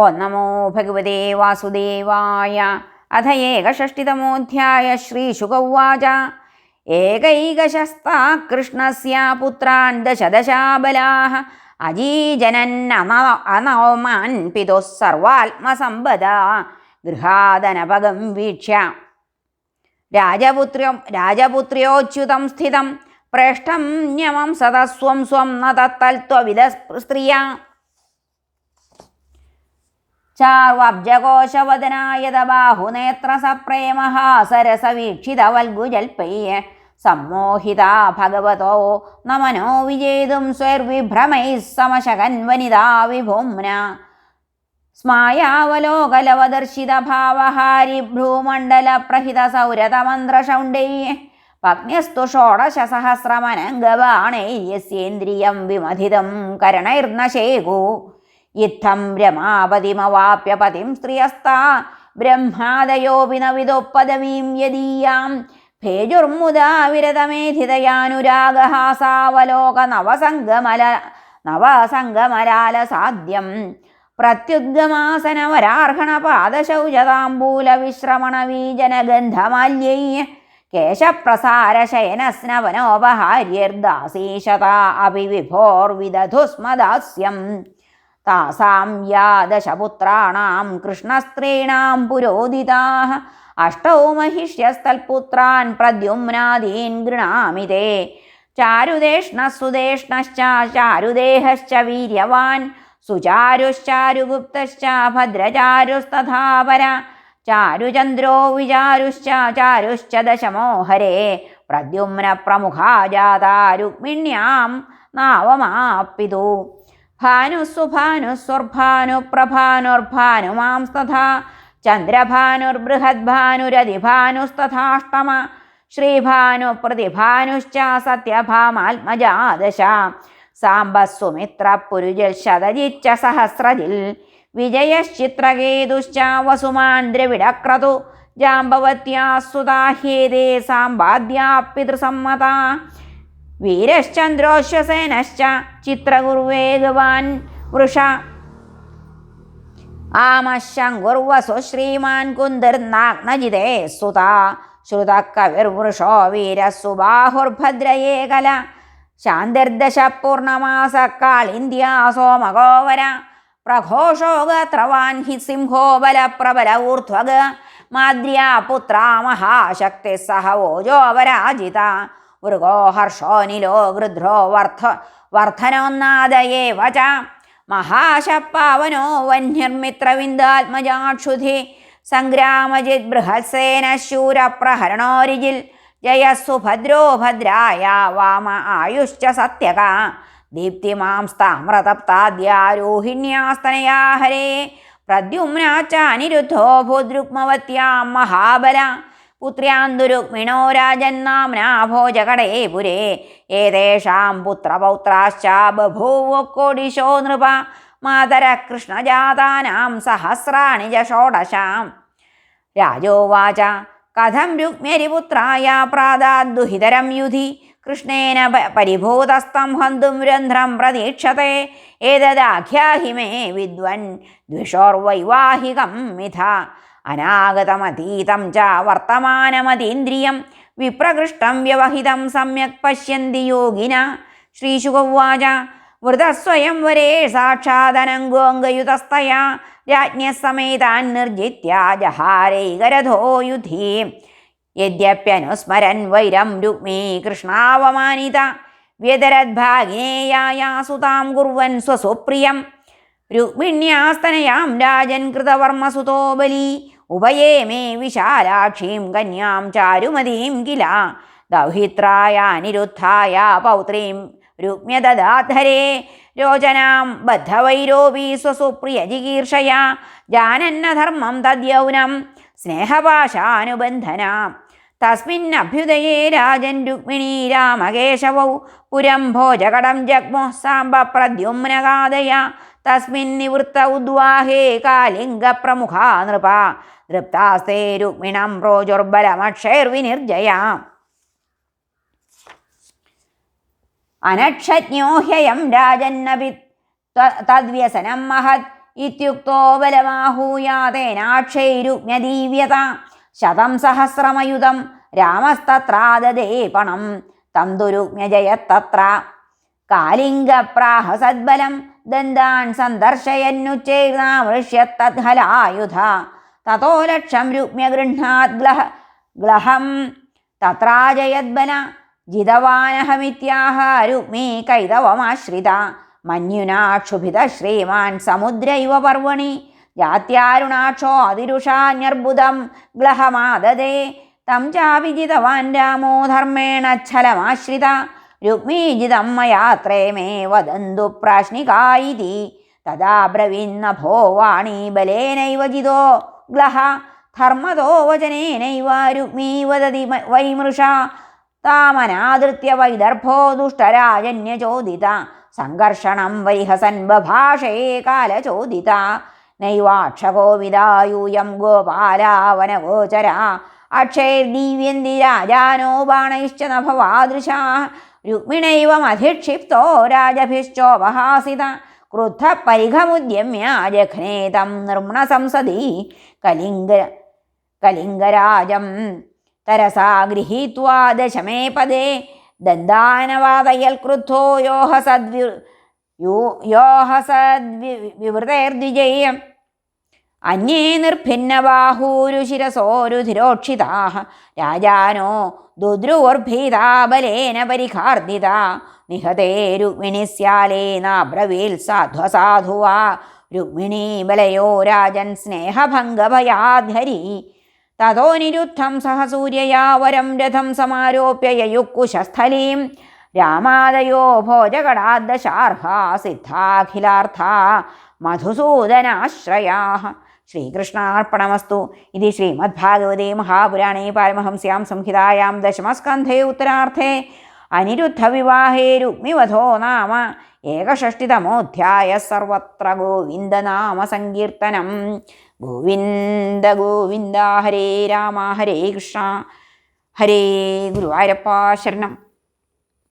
ഓം നമോ ഭഗവതേ വാസുദേവായ. അഥ ഏകഷഷ്ടിതമോധ്യായ ശ്രീശുകൗവാച ഏകൈകശസ്താ കൃഷ്ണസ്യ പുത്രാൻ ദശദശാബലാः അജീജനന്നമ അനവമാൻ പിതുः സർവാത്മസമ്പദ. ഗൃഹാദനപകം വീക്ഷ്യ. രാജപുത്രം രാജപുത്ര്യോച്യുതം സ്ഥിതം. പ്രേഷ്ടം ന്യമം സദസ്വം സ്വം ന തത്തൽത്വവിധ സ്ത്രിയ. ചാർവബ്ജകോശവദനായത ബാഹുനേത്ര സപ്രേമഃ സരസവീക്ഷിതവൽഗുജൽപൈ സമ്മോഹിത ഭഗവതോ നമനോ വിജേതും സ്വൈർവിഭ്രമൈः സമശകൻ വനിതാ വിഭുംന സ്മായാവലോകലവദർശിതഭാവഹാരിഭ്രൂമണ്ഡലപ്രഹിതസൗരതമന്ത്രശൗണ്ടൈ പത്ന്യസ്തു ഷോഡശസഹസ്രമനംഗവാണൈര്യസ്യേന്ദ്രിയം വിമഥിതം കരണൈർനശേകു. ഇത്തം രമാപതിമവാപ്യപതിം സ്ത്രിയസ്താ ബ്രഹ്മാദയോപി ന വിദോപദവീം യദീയാം. ഭേജുർമുദാ വിരതമേധിതയാനുരാഗഹാസാവലോക നവസംഗമല നവസംഗമലാലസാദ്യം പ്രത്യുദ്ഗമാസനവരാർഹണപാദശൗചതാംബൂലവിശ്രമണവീജനഗന്ധമാല്യൈ കേശപ്രസാരശയനസ്നവനോപഹാര്യർദാസീശതാ അപി വിഭോർവിദധുസ്മദാസ്യം താസാം യാ ദശപുത്രാണാം കൃഷ്ണസ്ത്രീണാം പുരോധിതാ അഷ്ടോ മഹിഷ്യസ്തൽപുത്രാൻ പ്രദ്യുമ്നാദീൻ ഗൃണാമി തേ. ചാരുദേഷ്ണസുദേഷ്ണശ്ച ചാരുദേഹശ്ച വീര്യവാൻ. സുചാരുശ്ചാരുഗുപ്തശ്ച ഭദ്രചാരുസ്തഥാപര. ചാരുചന്ദ്രോ വിചാരുശ്ച ചാരുശ്ച ദശമോഹരേ. പ്രദ്യുമ്ന പ്രമുഖാ ജാതാ രുക്മിണ്യാം നാവമാപ്പിതു. ഭാനുസ്സുഭാനുസ്വർഭാനുപ്രഭാനുർഭാനുമാംസ്തഥാ ചന്ദ്രഭാനുർബൃഹദ്ഭാനുരതിഭാനുസ്തഥാഷ്ടമ ശ്രീഭാനുപ്രതിഭാനുശ്ച സത്യഭാമാത്മജാദശ. സാംബസ്സുമിത്രപുരുജിൽ ശതജിച്ച സഹസ്രജിൽ വിജയശ്ചിത്രകേതുശ്ച വസുമാൻ ദ്രവിഡക്രതു. ജാമ്പവത്യാസുതാഹ്യേതേ സാമ്പാദ്യാ പിതൃസമ്മത വീരശ്ചന്ദ്രോശ്വസേനശ്ച ചിത്രകുർവേഗവാൻ വൃഷ. ആമശങ്കുർവസു ശ്രീമാൻ കുന്തിർനാഗ്നജിതേ സുത. ശ്രുതക്കവിർവൃഷോ വീരസ്സു ബാഹുർഭദ്രയേ കല. ശാന്തിർദശ പൂർണമാസ കാളിന്ത്യാ സോമഗോവര. പ്രഘോഷോ ഹി സിംഹോ ബലപ്രബല ഊർധ്വഗ മാദ്ര്യാ പുത്രാ മഹാശക്തി സഹ ഓജോപരാജിത മൃഗോ ഹർഷോനിലോ ഗൃധ്രോ വർദ്ധ വർദ്ധനോന്നാദയേ വച. മഹാശപ്പാവനോ വന്യർമിത്രവിന്ദാത്മജാക്ഷുധി. സംഗ്രാമജിത് ബൃഹത്സേന ശൂരപ്രഹരണോരിജിൽ. ജയസ്സു ഭദ്രോ ഭദ്രായ വാമ ആയുശ്ച സത്യക. ദീപ്തിമാംസ്താമ്രതപ്താദ്യാരോഹിണ്യാസ്തനയാ ഹരേ. പ്രദ്യുമ്നാച്ച അനിരുദ്ധോ ഭൂദ്രുക്മവത്യാം മഹാബല. പുത്ര്യാന്തുരുക്മിണോ രാജന്നാംനാ ഭോജകടേ പുരേ. ഏതേഷാം പുത്രപൗത്രാശ്ച ബഭൂവ കോടിശോ നൃപ. മാതര കൃഷ്ണജാതാനാം സഹസ്രാണി ച ഷോഡശാം. രാജോവാച കഥം രുക്മ്യരിപുത്രായ പ്രാദാദ്ദുഹിതരം യുധി. കൃഷ്ണേന പരിഭൂതസ്തം ഹന്തും രന്ധ്രം പ്രതീക്ഷത്തെ. ഏതദാഖ്യാഹിമേ വിദ്വൻ ദ്വിഷോർവൈവാഹികം മിഥ. അനാഗതമതീതം ച വർത്തമാനമതീന്ദ്രിയം വിപ്രകൃഷ്ടം വ്യവഹിതം സമ്യക് പശ്യന്തി യോഗിന. ശ്രീശുഗവാച വൃതസ്വയം വരേ സാക്ഷാദനങ്കോങ്കയുതസ്തയാ രാജ്ഞസമേതാൻ നിർജിത്യ ജഹാരൈകരഥോ യുധി. യദ്യപ്യനുസ്മരൻ വൈരം രുക്മീ കൃഷ്ണാവമാനിത. വ്യതരദ്ഭാഗിനേയാ സുതാം കുർവൻ സ്വസുപ്രിയം. രുക്മിണ്യാസ്തനയാം രാജൻ കൃതവർമ്മസുതോ ബലി. ഉഭയേ മേ വിശാലാക്ഷീം കന്യാം ചാരുമതീം കില. ദൗഹിത്രായ അനിരുദ്ധായ പൗത്രീം രുക്മ്യദാധരേ രോചനാം ബദ്ധവൈരോപി സ്വസുപ്രിയ ജിഗീർഷയ ജാനന്നധർമ്മം തദ്യൗനം സ്നേഹപാശാനുബന്ധന. തസ്മിന്നഭ്യുദയേ രാജൻ രുക്മിണീ രാമകേശവൗ. പുരം ഭോജകടം ജഗ്മോ സാംബ പ്രദ്യുമ്നകാദയ തസ്മിൻ നിവൃത്ത ഉദ്വാഹേ കാലിംഗപ്രമുഖാ നൃപ. ദൃപ്താസ്തേ രുക്മിണം പ്രോജുർബലമക്ഷൈർവിനിർജയ അനക്ഷജ്ഞോ ഹ്യയം രാജന്നപി തദ്വ്യസനം മഹത് ഇത്യുക്തോ ബലമാഹൂയാതേനാക്ഷൈരുജ്ഞദീവ്യത ശതം സഹസ്രമയുധം രാമസ്തത്രാദദേ പണം തം ദുരുജ്ഞജയത്തത്ര കാലിംഗപ്രാഹ സദ്ബലം ദന്താൻ സന്ദർശയന്നു സന്ദർശയന്നുച്ചൈർനാമൃഷ്യത്തദ്ഹലായുധ തതോ ലക്ഷം രുക്മ്യ ഗൃഹാത് ഗ്ലഹ ഗ്ലഹം. തത്രാജയദ്ബല ജിതവാനഹമിത്യാഹ രുക്മി കൈതവമാശ്രിത. മന്യുനാക്ഷുഭിത ശ്രീമാൻ സമുദ്ര ഇവ പർവണി. ജാത്യാരുണാക്ഷോ അതിരുഷാന്യർബുദം ഗ്ലഹമാദതേ. തം ചാപി ജിതവാൻ രാമോ ധർമ്മേണ ച്ഛലമാശ്രിത രുക്മീജിതം മയാത്രേ മേ വദന്തു പ്രാശ്നികായിതി. തഥാ ബ്രവീന്നഭോ വാണി ബലേനൈവ ജിതോ ഗ്ലഹ ധർമ്മതോ വചനേനൈവ രുക്മീ വദതി വൈമൃഷ. താമനാദൃത്യ വൈദർഭോ ദുഷ്ടരാജന്യചോദിത. സംഘർഷണം വൈഹസൻ ബഭാഷേ കാലചോദിത നൈവാക്ഷകോവിദായൂയം ഗോപാലാവനഗോചര. അക്ഷൈർദീവ്യന്തി രാജാനോ ബാണൈശ്ച നഭവാദൃശാ രുക്മിണൈവമധിക്ഷിപ്തോ രാജഭിശ്ചോപഹാസിത ക്രുദ്ധ പരിഘമുദ്യമ്യ ജഘ്നേ തം നിർമ്മണ സംസദി കലിംഗ കലിംഗരാജം തരസാ ഗൃഹീത്വാ ദശമേ പദേ ദന്താനവാദയൽ ക്രുദ്ധോ യോഹ സദ്വി യോഹ സദ്വിവൃതേർദ്വിജയം അന്യേ നിർഭിന്നബാഹൂരുശിരസോരുധിരോക്ഷിതാ രാജാനോ ദുദ്രുവർഭീതാബലേന പരിഹാർദിത നിഹതേ രുക്മിണി സ്യാലേനാബ്രവീൽ സാധ്വസാധുവാ രുക്മിണീ ബലയോ രാജൻ സ്നേഹഭംഗഭയാധരി തതോ നിരുദ്ധം സഹ സൂര്യയാ വരം രഥം സമാരോപ്യ യയുക്കുശസ്ഥലീം. രാമാദയോ ഭോജകടാദശാർഹാ സിദ്ധാഖിലാർത്ഥ മധുസൂദനാശ്രയാ ശ്രീകൃഷ്ണാർപ്പണമസ്തു. ഇത് ശ്രീമദ്ഭാഗവതേ മഹാപുരാണേ പാരമഹംസ്യാം സംഹിതായാം ദശമസ്കന്ധേ ഉത്തരാർത്ഥേ. അനിരുദ്ധവിവാഹേ രുക്മിവധോ നാമ. ഏകഷഷ്ടിതമോധ്യായ സർവത്ര ഗോവിന്ദനാമ സങ്കീർത്തനം. ഗോവിന്ദ ഗോവിന്ദ ഹരേ രാമ ഹരേ കൃഷ്ണ. ഹരേ ഗുരുവായൂരപ്പ ശരണം.